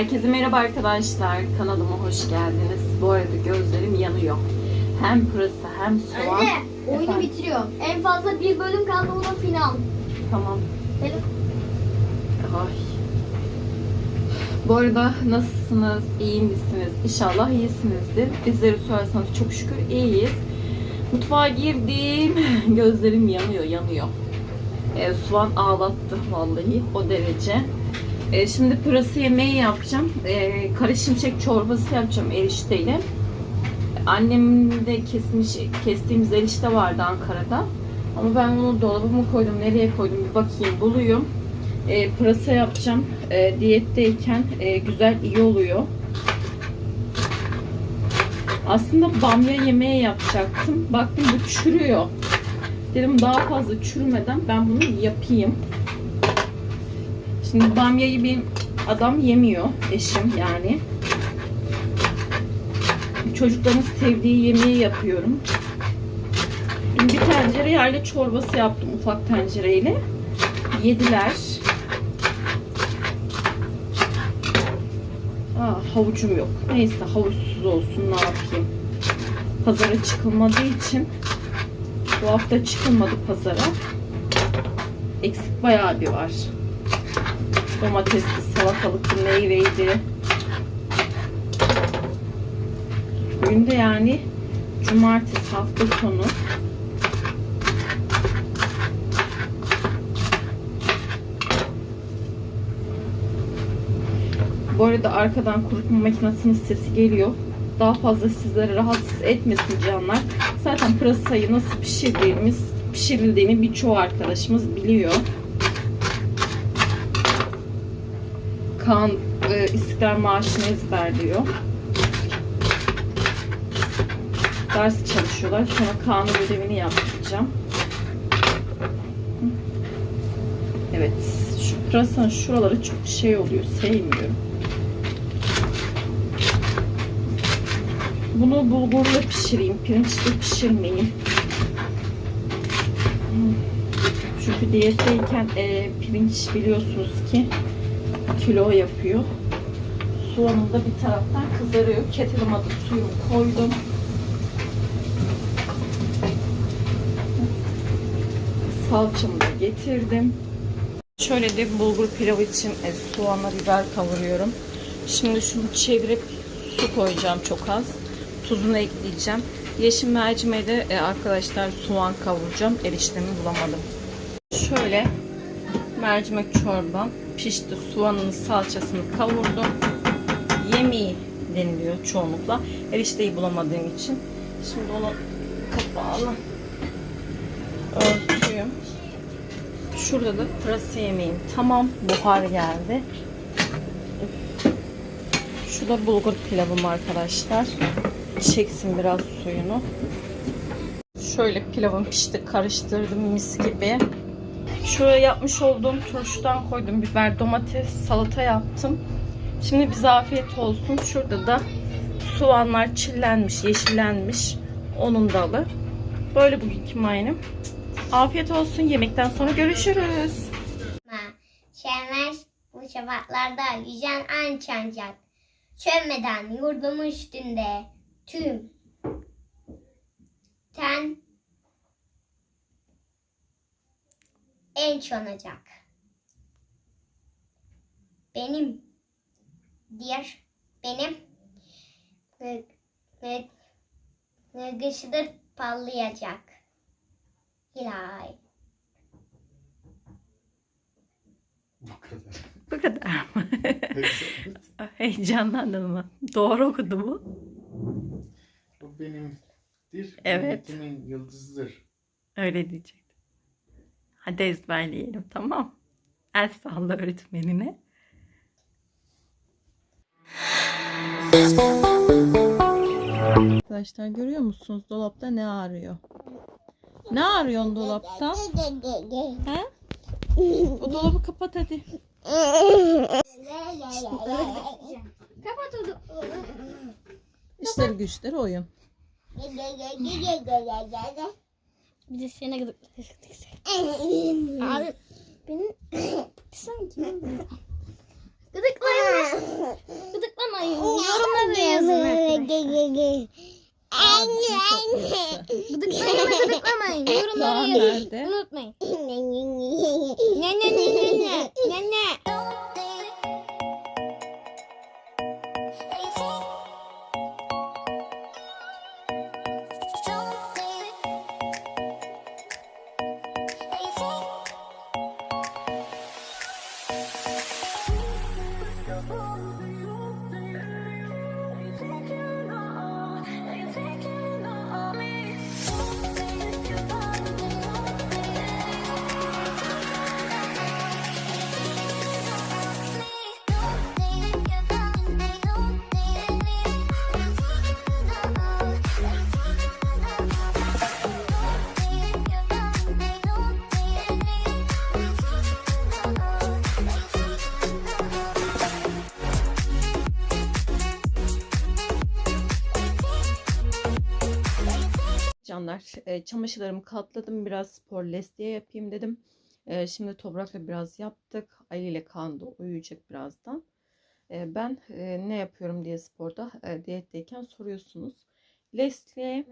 Herkese merhaba arkadaşlar. Kanalıma hoş geldiniz. Bu arada gözlerim yanıyor. Hem pırasa hem soğan. Anne oyunu Efendim? bitiriyorum. En fazla bir bölüm kaldı o da final. Tamam. Benim Ay. Bu arada nasılsınız? İyi misiniz? İnşallah iyisinizdir. Bizleri sorarsanız çok şükür iyiyiz. Mutfağa girdim. Gözlerim yanıyor, yanıyor. E, soğan ağlattı vallahi o derece. E, şimdi pırasa yemeği yapacağım. E, kara şimşek çorbası yapacağım erişteyle. Annem de kesmiş, kestiğimiz erişte vardı Ankara'da. Ama ben onu dolabıma koydum. Nereye koydum bir bakayım buluyorum. E, pırasa yapacağım. E, diyetteyken e, güzel iyi oluyor. Aslında bamya yemeği yapacaktım. Baktım bu çürüyor. Dedim daha fazla çürümeden ben bunu yapayım. Şimdi bamyayı bir adam yemiyor. Eşim yani. Çocukların sevdiği yemeği yapıyorum. Dün bir tencere yerli çorbası yaptım ufak tencereyle. Yediler. Aa, havucum yok. Neyse havuçsuz olsun ne yapayım. Pazara çıkılmadığı için bu hafta çıkılmadı pazara. Eksik bayağı bir var. Domatesli, salatalıklı, meyveydi. Bugün de yani cumartesi hafta sonu. Bu arada arkadan kurutma makinesinin sesi geliyor. Daha fazla sizleri rahatsız etmesin canlar. Zaten pırasayı nasıl pişirdiğimiz, pişirildiğini birçoğu arkadaşımız biliyor. Kaan e, İstiklal Marşı'nı ezberliyor. Ders çalışıyorlar. Sonra Kaan'ın ödevini yaptıracağım. Evet. Şu pırasanın şuraları çok şey oluyor. Sevmiyorum. Bunu bulgurla pişireyim. Pirinçle pişirmeyeyim. Çünkü diyetteyken e, pirinç biliyorsunuz ki kilo yapıyor. Soğanım da bir taraftan kızarıyor. Kettle'ıma da suyumu koydum. Salçamı da getirdim. Şöyle de bulgur pilavı için e, soğanla biber kavuruyorum. Şimdi şunu çevirip su koyacağım çok az. Tuzunu ekleyeceğim. Yeşil mercimeğe de e, arkadaşlar soğan kavuracağım. Eriştemi bulamadım. Şöyle mercimek çorbam pişti. Soğanın salçasını kavurdum. Yemeği deniliyor çoğunlukla. Erişteyi bulamadığım için. Şimdi onu kapağını örtüyorum. Şurada da pırasa yemeğim. Tamam buhar geldi. Şu da bulgur pilavım arkadaşlar. Çeksin biraz suyunu. Şöyle pilavım pişti. Karıştırdım mis gibi. Şuraya yapmış olduğum turşudan koydum. Biber, domates, salata yaptım. Şimdi bize afiyet olsun. Şurada da soğanlar çillenmiş, yeşillenmiş. Onun dalı. Böyle bugünkü mayınım. Afiyet olsun. Yemekten sonra görüşürüz. Ma, Şenmez bu şafaklarda yüzen an çancak. Çönmeden yurdumun üstünde tüm ten en çonacak. Benim diğer benim gı- gı- gırgışıdır parlayacak. Hilal. Bu kadar. Bu kadar mı? Heyecanlandın mı? Doğru okudu mu? Bu benimdir. Evet. Milletimin yıldızıdır. Öyle diyecektim. Hadi ezberleyelim tamam. El salla öğretmenine. Arkadaşlar görüyor musunuz dolapta ne arıyor? Ne arıyorsun dolapta? Ha? O dolabı kapat hadi. kapat onu. İşleri güçleri oyun. Bir de seni gıdıklayacak. Abi benim sanki Gıdıklayın. Gıdıklamayın. Yorumlara yazın arkadaşlar. Gıdıklayın mı gıdıklamayın. Yorumlara Kaan yazın. Unutmayın. Ne ne ne ne Canlar, e, çamaşırlarımı katladım. Biraz spor lestiye yapayım dedim. E, şimdi toprakla biraz yaptık. Ali ile Kaan da uyuyacak birazdan. E, ben e, ne yapıyorum diye sporda e, diyetteyken soruyorsunuz. Lestiye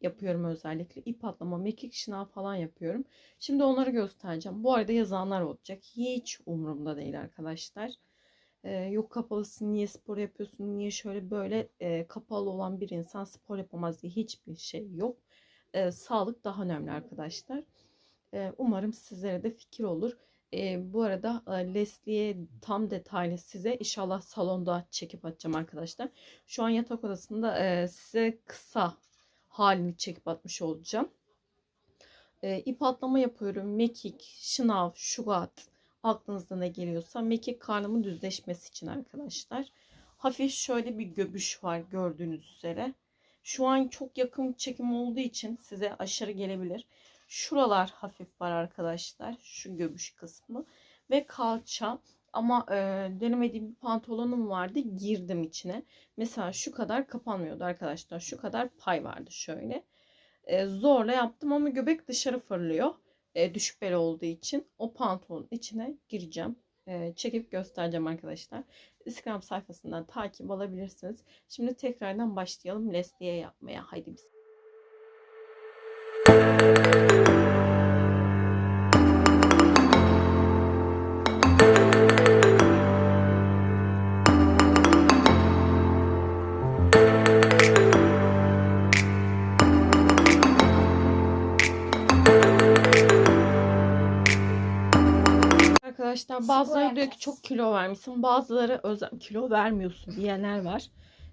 yapıyorum özellikle. ip atlama, mekik şınav falan yapıyorum. Şimdi onları göstereceğim. Bu arada yazanlar olacak. Hiç umurumda değil arkadaşlar. E, yok kapalısın, niye spor yapıyorsun, niye şöyle böyle e, kapalı olan bir insan spor yapamaz diye hiçbir şey yok e, sağlık daha önemli arkadaşlar. E, umarım sizlere de fikir olur. E, bu arada e, Leslie'ye tam detaylı size inşallah salonda çekip atacağım arkadaşlar. Şu an yatak odasında e, size kısa halini çekip atmış olacağım. E, ip atlama yapıyorum. Mekik, şınav, şugat aklınızda ne geliyorsa. Mekik karnımın düzleşmesi için arkadaşlar. Hafif şöyle bir göbüş var gördüğünüz üzere. Şu an çok yakın çekim olduğu için size aşırı gelebilir. Şuralar hafif var arkadaşlar. Şu göbüş kısmı. Ve kalça. Ama e, denemediğim bir pantolonum vardı. Girdim içine. Mesela şu kadar kapanmıyordu arkadaşlar. Şu kadar pay vardı şöyle. E, zorla yaptım ama göbek dışarı fırlıyor. E, düşük bel olduğu için. O pantolonun içine gireceğim. E, çekip göstereceğim arkadaşlar. Instagram sayfasından takip alabilirsiniz. Şimdi tekrardan başlayalım Leslie'ye yapmaya. Haydi biz. Arkadaşlar bazıları diyor ki çok kilo vermişsin. Bazıları özel kilo vermiyorsun diyenler var.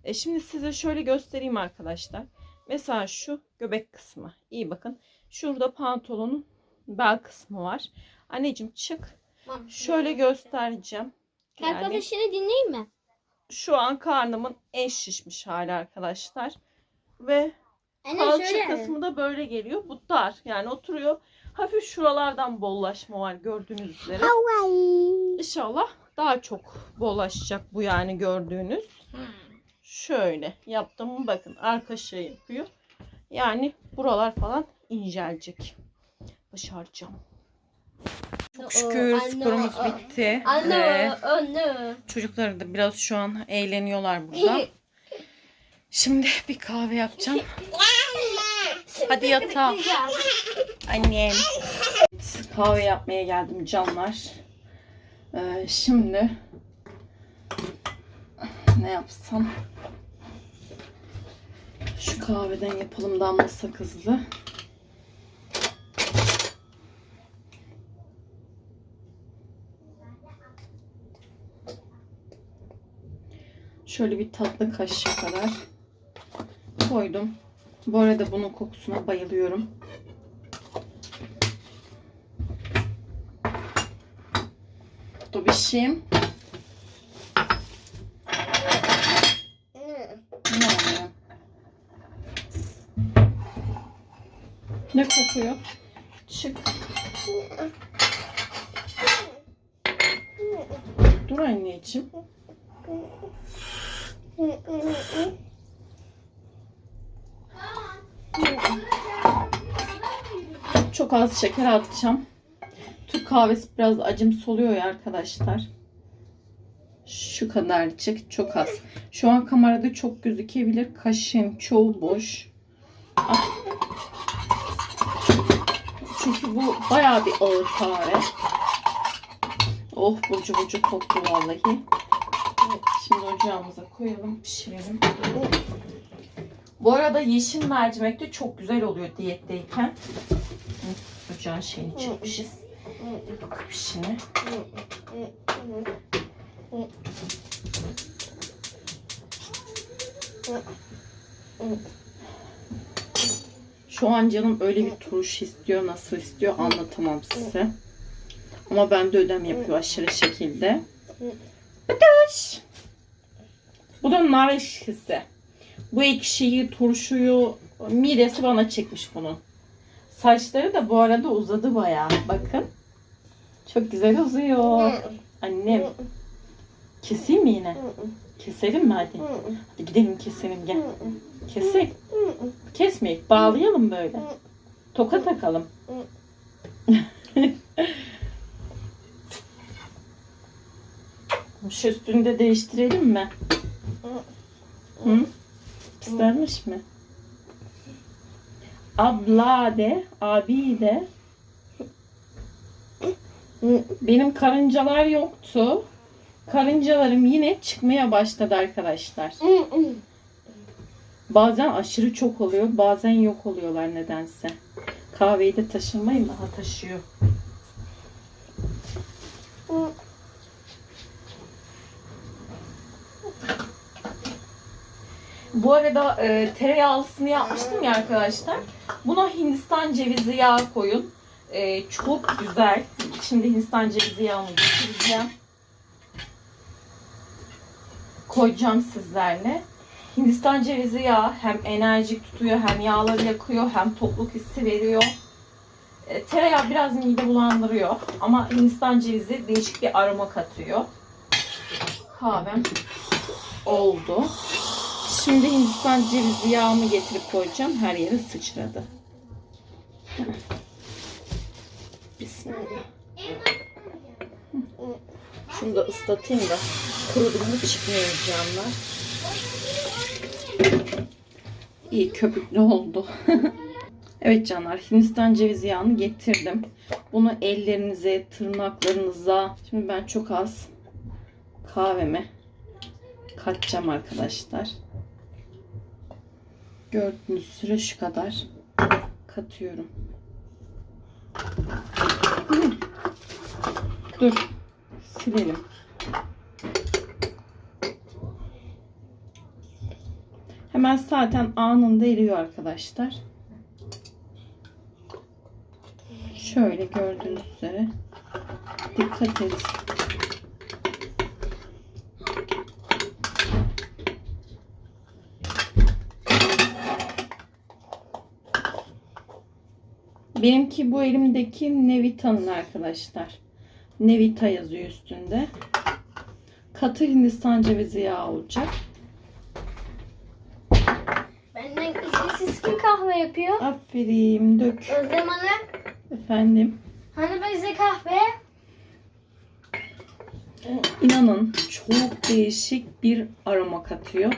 E şimdi size şöyle göstereyim arkadaşlar. Mesela şu göbek kısmı. İyi bakın. Şurada pantolonun bel kısmı var. Anneciğim çık. Şöyle göstereceğim. Yani atışını dinleyin mi? şu an karnımın en şişmiş hali arkadaşlar. Ve Anne kalça şöyle. kısmı da böyle geliyor. Bu dar. Yani oturuyor. Hafif şuralardan bollaşma var gördüğünüz üzere. İnşallah daha çok bollaşacak bu yani gördüğünüz. Şöyle yaptım bakın arka şey yapıyor. Yani buralar falan incelecek. Başaracağım. Çok şükür anne, sporumuz anne. bitti. Ve Anne, anne. çocuklar da biraz şu an eğleniyorlar burada. Şimdi bir kahve yapacağım. Hadi yatağa. Annem. Kahve yapmaya geldim canlar. Ee, şimdi ne yapsam? Şu kahveden yapalım damla sakızlı. Şöyle bir tatlı kaşığı kadar koydum. Bu arada bunun kokusuna bayılıyorum. Dobişim. Ne oluyor? Ne kokuyor? Çık. Dur anneciğim. Çok az şeker atacağım. Türk kahvesi biraz acımsı oluyor ya arkadaşlar. Şu kadarcık çok az. Şu an kamerada çok gözükebilir. Kaşığın çoğu boş. Ah. Çünkü bu bayağı bir ağır kahve. Oh burcu burcu koktu vallahi. Evet, şimdi ocağımıza koyalım pişirelim. Bu arada yeşil mercimek de çok güzel oluyor diyetteyken. Hı, Ocağın şeyini çekmişiz. Bakın pişini. Şu an canım öyle bir turuş istiyor, nasıl istiyor anlatamam size. Ama bende ödem yapıyor aşırı şekilde. Bıdış. Bu da nar ekşisi. Bu ekşiyi, turşuyu, midesi bana çekmiş bunun. Saçları da bu arada uzadı bayağı. Bakın. Çok güzel uzuyor. Annem. Keseyim mi yine? Keselim mi hadi? Hadi gidelim keselim gel. Kesek. Kesmeyek. Bağlayalım böyle. Toka takalım. Şu üstünü de değiştirelim mi? Hı? Pislenmiş mi? Abla de, abi de. Benim karıncalar yoktu. Karıncalarım yine çıkmaya başladı arkadaşlar. Bazen aşırı çok oluyor, bazen yok oluyorlar nedense. Kahveyi de taşımayın daha taşıyor. Bu arada e, tereyağlısını yapmıştım ya arkadaşlar. Buna Hindistan cevizi yağı koyun. E, çok güzel. Şimdi Hindistan cevizi yağını getireceğim. Koyacağım sizlerle. Hindistan cevizi yağı hem enerjik tutuyor, hem yağları yakıyor, hem tokluk hissi veriyor. E, tereyağı biraz mide bulandırıyor. Ama Hindistan cevizi değişik bir aroma katıyor. Kahvem oldu. Şimdi Hindistan cevizi yağımı getirip koyacağım. Her yere sıçradı. Bismillah. Şunu da ıslatayım da kuruduğunda çıkmıyor camlar. İyi köpüklü oldu. evet canlar Hindistan cevizi yağını getirdim. Bunu ellerinize, tırnaklarınıza. Şimdi ben çok az kahveme katacağım arkadaşlar. Gördüğünüz süre şu kadar katıyorum. Dur. Silelim. Hemen zaten anında eriyor arkadaşlar. Şöyle gördüğünüz üzere dikkat et. Benimki bu elimdeki Nevita'nın arkadaşlar. Nevita yazıyor üstünde. Katı Hindistan cevizi yağı olacak. Benden izinsiz kim kahve yapıyor? Aferin dök. Özlem Hanım. Efendim. Hani bize kahve? İnanın çok değişik bir aroma katıyor.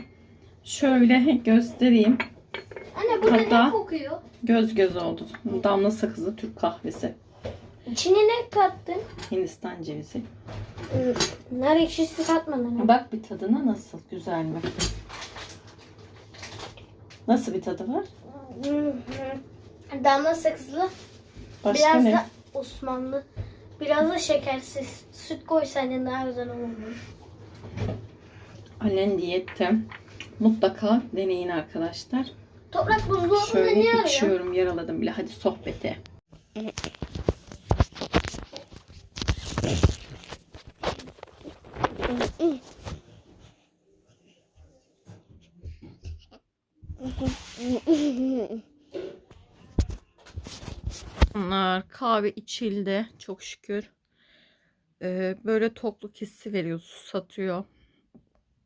Şöyle göstereyim. Anne burada Hatta- ne kokuyor? Göz göz oldu. Damla sakızlı Türk kahvesi. İçine ne kattın? Hindistan cevizi. Nar ekşisi katmadın. Bak bir tadına nasıl güzel mi? Nasıl bir tadı var? Damla sakızlı. Başka Biraz ne? da Osmanlı. Biraz da şekersiz. Süt koysaydın daha güzel olurdu. Annen diyette. Mutlaka deneyin arkadaşlar. Toprak buzdolabında ne Şöyle arıyor? içiyorum yaraladım bile. Hadi sohbete. Bunlar kahve içildi çok şükür. Ee, böyle tokluk hissi veriyor, susatıyor.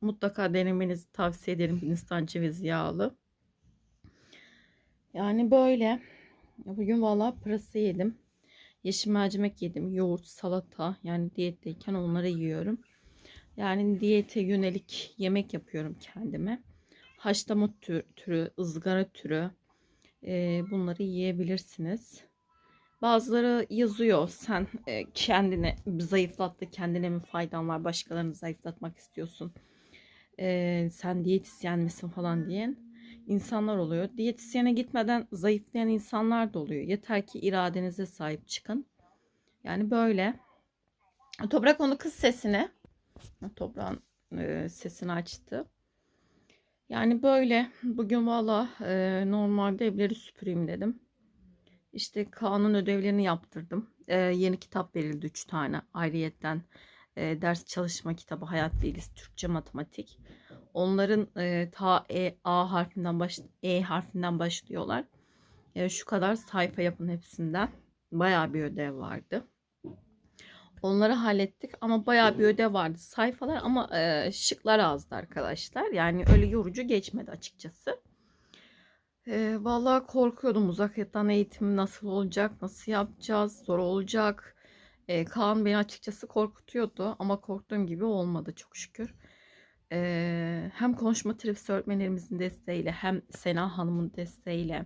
Mutlaka denemenizi tavsiye ederim Hindistan cevizi yağlı. Yani böyle. Bugün valla pırasa yedim. Yeşil mercimek yedim. Yoğurt, salata. Yani diyetteyken onları yiyorum. Yani diyete yönelik yemek yapıyorum kendime. Haşlama tür- türü, ızgara türü e, bunları yiyebilirsiniz. Bazıları yazıyor sen e, kendine zayıflattı kendine mi faydan var başkalarını zayıflatmak istiyorsun. E, sen diyetisyen misin falan diyen insanlar oluyor. Diyetisyene gitmeden zayıflayan insanlar da oluyor. Yeter ki iradenize sahip çıkın. Yani böyle. Toprak onu kız sesini. Toprağın e, sesini açtı. Yani böyle. Bugün valla e, normalde evleri süpüreyim dedim. İşte kanun ödevlerini yaptırdım. E, yeni kitap verildi 3 tane. Ayrıyetten e, ders çalışma kitabı, hayat bilgisi, Türkçe, matematik. Onların e, ta e, A harfinden baş, E harfinden başlıyorlar. E, şu kadar sayfa yapın hepsinden. Bayağı bir ödev vardı. Onları hallettik ama bayağı bir ödev vardı. Sayfalar ama e, şıklar azdı arkadaşlar. Yani öyle yorucu geçmedi açıkçası. E, vallahi korkuyordum uzaktan eğitim nasıl olacak, nasıl yapacağız, zor olacak. E, Kaan beni açıkçası korkutuyordu ama korktuğum gibi olmadı çok şükür. E, hem konuşma terapisi öğretmenlerimizin desteğiyle hem Sena Hanım'ın desteğiyle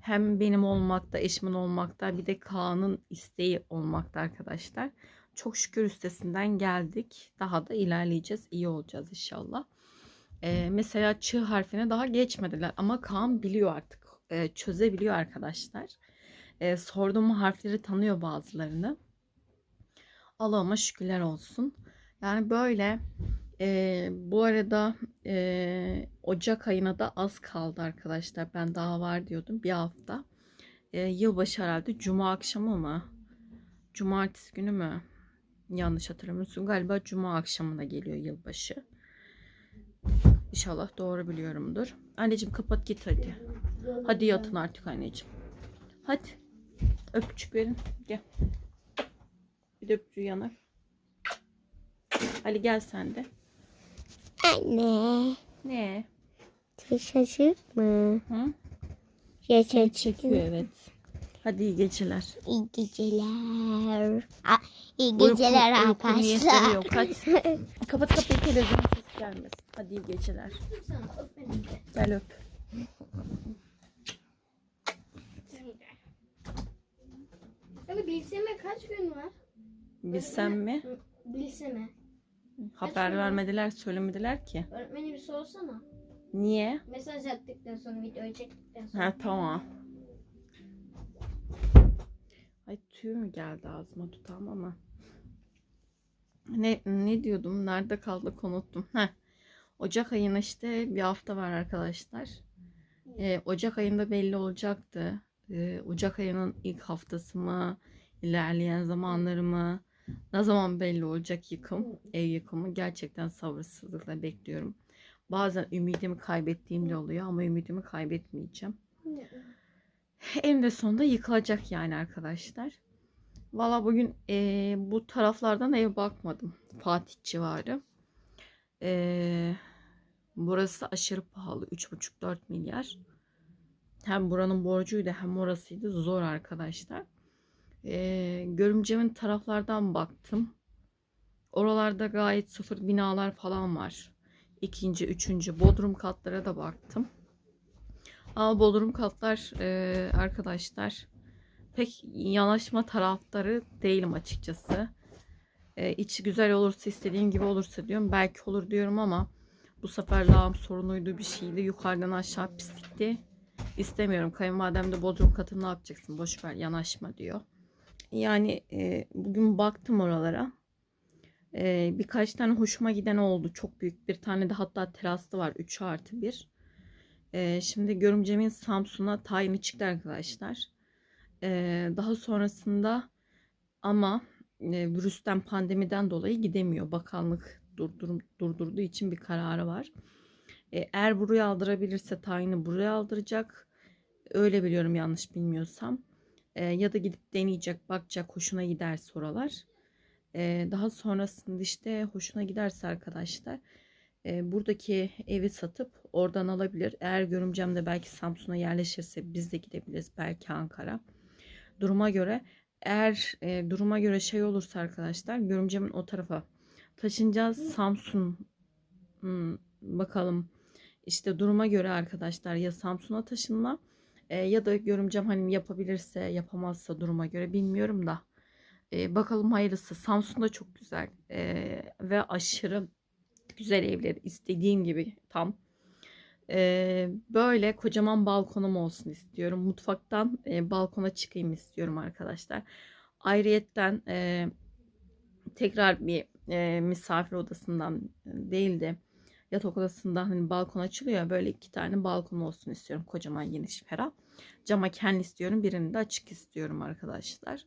hem benim olmakta, eşimin olmakta bir de Kaan'ın isteği olmakta arkadaşlar. Çok şükür üstesinden geldik. Daha da ilerleyeceğiz. iyi olacağız inşallah. Ee, mesela çığ harfine daha geçmediler ama Kaan biliyor artık. Ee, çözebiliyor arkadaşlar. Ee, sorduğum harfleri tanıyor bazılarını. Allah'ıma şükürler olsun. Yani böyle ee, bu arada ee, Ocak ayına da az kaldı arkadaşlar. Ben daha var diyordum bir hafta. Ee, yılbaşı herhalde Cuma akşamı mı? Cumartesi günü mü? Yanlış hatırlamıyorsun. Galiba Cuma akşamına geliyor yılbaşı. İnşallah doğru biliyorumdur. Anneciğim kapat git hadi. Hadi yatın artık anneciğim. Hadi. Öpücük verin. Gel. Bir de öpücüğü yanar. Ali gel sen de. Anne. Ne? Şaşırtık mı? Hı? Şaşırtık Çekiyor evet. Hadi iyi geceler. İyi geceler. Aa, iyi Uyku- geceler uyku niyetleri arkadaşlar. yok. Hadi. Kapat kapıyı televizyon sesi gelmesin. Hadi iyi geceler. Gel öp. Abi bilseme kaç gün var? Bilsem mi? Bilseme. Haber vermediler, söylemediler ki. Öğretmeni bir sorsana. Niye? Mesaj attıktan sonra videoyu çektikten sonra. Ha tamam. Ay tüy mü geldi ağzıma tutam ama. Ne ne diyordum? Nerede kaldık unuttum. Heh. Ocak ayına işte bir hafta var arkadaşlar. Ee, Ocak ayında belli olacaktı. Ee, Ocak ayının ilk haftası mı? ilerleyen zamanları mı? Ne zaman belli olacak yıkım? Ev yıkımı. Gerçekten sabırsızlıkla bekliyorum. Bazen ümidimi kaybettiğim de oluyor ama ümidimi kaybetmeyeceğim. Eninde sonunda yıkılacak yani arkadaşlar. Valla bugün eee, bu taraflardan ev bakmadım. Fatih civarı. Eee, burası aşırı pahalı. 3,5-4 milyar. Hem buranın borcuydu hem orasıydı. Zor arkadaşlar. Eee görümcemin taraflardan baktım. Oralarda gayet sıfır binalar falan var. İkinci, üçüncü bodrum katlara da baktım. Ama bodrum katlar e, arkadaşlar pek yanaşma taraftarı değilim açıkçası. E, içi güzel olursa istediğim gibi olursa diyorum. Belki olur diyorum ama bu sefer lağım sorunuydu bir şeydi. Yukarıdan aşağı pislikti. İstemiyorum. Kayınvalidem de bodrum katını ne yapacaksın? Boş ver yanaşma diyor. Yani e, bugün baktım oralara. E, birkaç tane hoşuma giden oldu. Çok büyük bir tane de hatta teraslı var. 3 artı 1. Ee, şimdi görümcemin Samsun'a tayini çıktı arkadaşlar. Ee, daha sonrasında ama e, virüsten pandemiden dolayı gidemiyor. Bakanlık durdur, durdurduğu için bir kararı var. Ee, eğer buraya aldırabilirse tayini buraya aldıracak. Öyle biliyorum yanlış bilmiyorsam. Ee, ya da gidip deneyecek, bakacak, hoşuna giderse oralar. Ee, daha sonrasında işte hoşuna giderse arkadaşlar e, buradaki evi satıp oradan alabilir. Eğer görümcem de belki Samsun'a yerleşirse biz de gidebiliriz. Belki Ankara. Duruma göre eğer e, duruma göre şey olursa arkadaşlar görümcemin o tarafa Taşınacağız Samsun. Hmm, bakalım. İşte duruma göre arkadaşlar ya Samsun'a taşınma e, ya da görümcem hani yapabilirse yapamazsa duruma göre bilmiyorum da. E, bakalım hayırlısı. Samsun da çok güzel e, ve aşırı güzel evleri istediğim gibi tam. E, böyle kocaman balkonum olsun istiyorum. Mutfaktan e, balkona çıkayım istiyorum arkadaşlar. Ayrıyetten e, tekrar bir e, misafir odasından değil de yatak odasından hani balkon açılıyor böyle iki tane balkon olsun istiyorum. Kocaman geniş ferah. Cama kendi istiyorum. Birini de açık istiyorum arkadaşlar.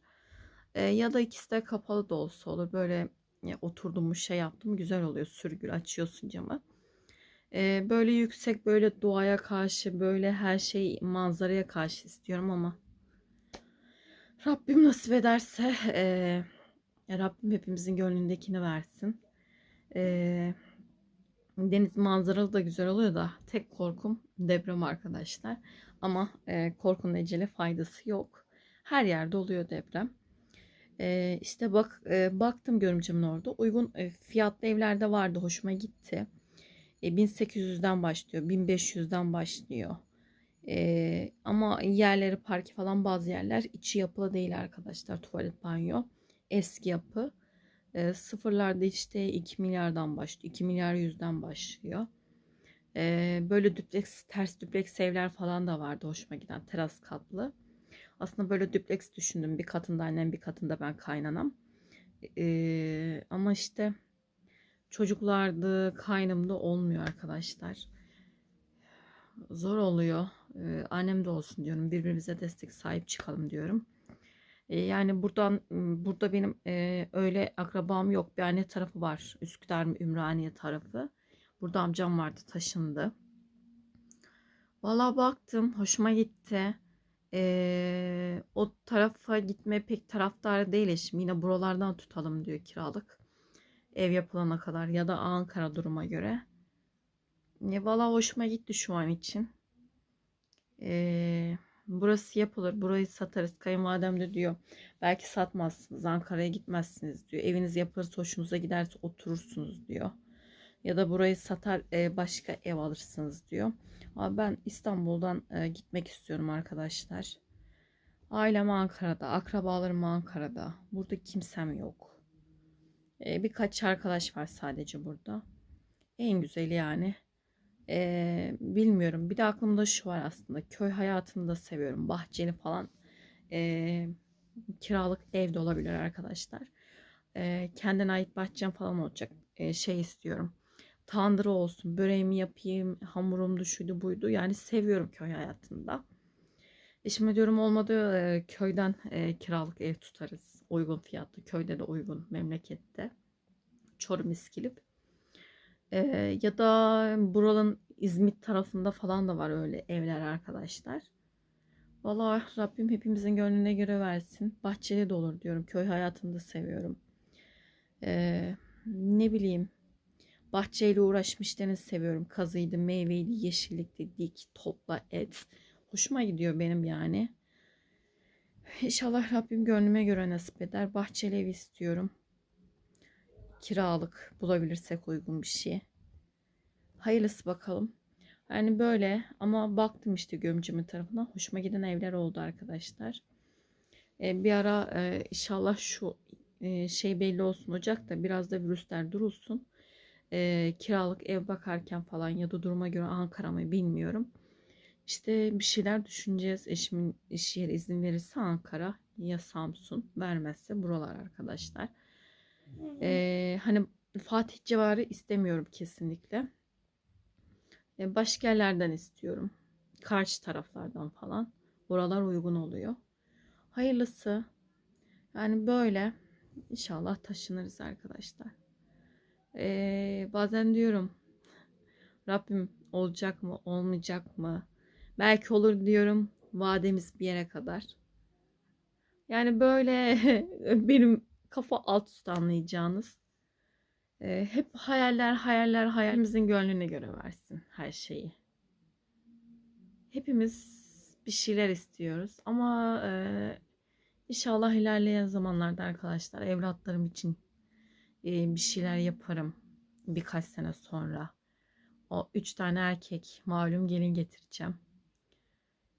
E, ya da ikisi de kapalı da olsa olur. Böyle e, oturduğumuz şey yaptım güzel oluyor. Sürgül açıyorsun camı. E, böyle yüksek böyle doğaya karşı böyle her şey manzaraya karşı istiyorum ama Rabbim nasip ederse e, Rabbim hepimizin gönlündekini versin. E, deniz manzaralı da güzel oluyor da tek korkum deprem arkadaşlar. Ama e, korkunun ecele faydası yok. Her yerde oluyor deprem. E, işte bak e, baktım görümcemin orada. Uygun e, fiyatlı evlerde vardı. Hoşuma gitti. E, 1800'den başlıyor. 1500'den başlıyor. E, ama yerleri parki falan bazı yerler içi yapılı değil arkadaşlar. Tuvalet banyo. Eski yapı. E, sıfırlarda işte 2 milyardan başlıyor. 2 milyar yüzden başlıyor. E, böyle düpleks, ters düpleks evler falan da vardı hoşuma giden. Teras katlı. Aslında böyle düpleks düşündüm. Bir katında annem bir katında ben kaynanam. E, ama işte çocuklardı, kaynımda olmuyor arkadaşlar. Zor oluyor. E, annem de olsun diyorum. Birbirimize destek sahip çıkalım diyorum. Yani buradan burada benim e, öyle akrabam yok. Bir anne tarafı var. Üsküdar Ümraniye tarafı. Burada amcam vardı taşındı. Valla baktım hoşuma gitti. E, o tarafa gitme pek taraftarı değil eşim. Yine buralardan tutalım diyor kiralık. Ev yapılana kadar ya da Ankara duruma göre. E, Valla hoşuma gitti şu an için. Eee burası yapılır, burayı satarız. Kayınvalidem de diyor belki satmazsınız, Ankara'ya gitmezsiniz diyor. Eviniz yapılırsa hoşunuza giderse oturursunuz diyor. Ya da burayı satar e, başka ev alırsınız diyor. Ama ben İstanbul'dan e, gitmek istiyorum arkadaşlar. Ailem Ankara'da, akrabalarım Ankara'da. Burada kimsem yok. E, birkaç arkadaş var sadece burada. En güzeli yani. Ee, bilmiyorum. Bir de aklımda şu var aslında. Köy hayatını da seviyorum. Bahçeli falan. Ee, kiralık evde olabilir arkadaşlar. Ee, kendine ait bahçem falan olacak. Ee, şey istiyorum. Tandır olsun. Böreğimi yapayım. Hamurum şuydu buydu. Yani seviyorum köy hayatında. E şimdi diyorum olmadı e, köyden e, kiralık ev tutarız. Uygun fiyatlı. Köyde de uygun. Memlekette. Çorum İskilip. Ee, ya da buranın İzmit tarafında falan da var öyle evler arkadaşlar. Vallahi Rabbim hepimizin gönlüne göre versin. Bahçeli de olur diyorum. Köy hayatını da seviyorum. Ee, ne bileyim. Bahçeyle uğraşmışlarını seviyorum. Kazıydı, meyveydi, yeşillikti, dik, topla, et. Hoşuma gidiyor benim yani. İnşallah Rabbim gönlüme göre nasip eder. Bahçeli ev istiyorum kiralık bulabilirsek uygun bir şey. Hayırlısı bakalım. Yani böyle ama baktım işte gömcümün tarafına. Hoşuma giden evler oldu arkadaşlar. Ee, bir ara e, inşallah şu e, şey belli olsun Ocak'ta biraz da virüsler durulsun. E, kiralık ev bakarken falan ya da duruma göre Ankara mı bilmiyorum. İşte bir şeyler düşüneceğiz. Eşimin iş yeri izin verirse Ankara ya Samsun vermezse buralar arkadaşlar. Ee, hani Fatih civarı istemiyorum kesinlikle. Ee, başka yerlerden istiyorum. Karşı taraflardan falan. Buralar uygun oluyor. Hayırlısı. Yani böyle. İnşallah taşınırız arkadaşlar. Ee, bazen diyorum Rabbim olacak mı olmayacak mı? Belki olur diyorum. Vademiz bir yere kadar. Yani böyle benim kafa alt üst anlayacağınız. E, hep hayaller, hayaller, hayalimizin gönlüne göre versin her şeyi. Hepimiz bir şeyler istiyoruz ama e, inşallah ilerleyen zamanlarda arkadaşlar evlatlarım için e, bir şeyler yaparım birkaç sene sonra. O üç tane erkek malum gelin getireceğim.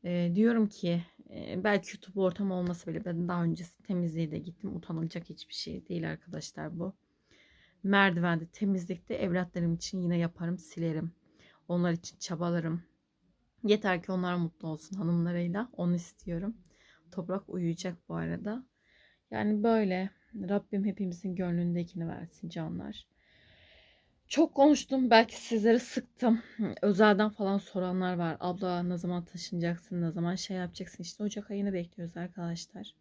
E, diyorum ki e, belki YouTube ortamı olmasa bile ben daha öncesi temizliğe de gittim. Utanılacak hiçbir şey değil arkadaşlar bu. Merdivende temizlikte evlatlarım için yine yaparım silerim. Onlar için çabalarım. Yeter ki onlar mutlu olsun hanımlarıyla. Onu istiyorum. Toprak uyuyacak bu arada. Yani böyle. Rabbim hepimizin gönlündekini versin canlar. Çok konuştum. Belki sizleri sıktım. Özelden falan soranlar var. Abla ne zaman taşınacaksın? Ne zaman şey yapacaksın? İşte Ocak ayını bekliyoruz arkadaşlar.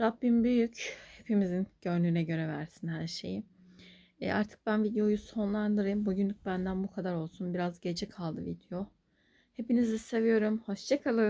Rabbim büyük. Hepimizin gönlüne göre versin her şeyi. E artık ben videoyu sonlandırayım. Bugünlük benden bu kadar olsun. Biraz gece kaldı video. Hepinizi seviyorum. Hoşçakalın.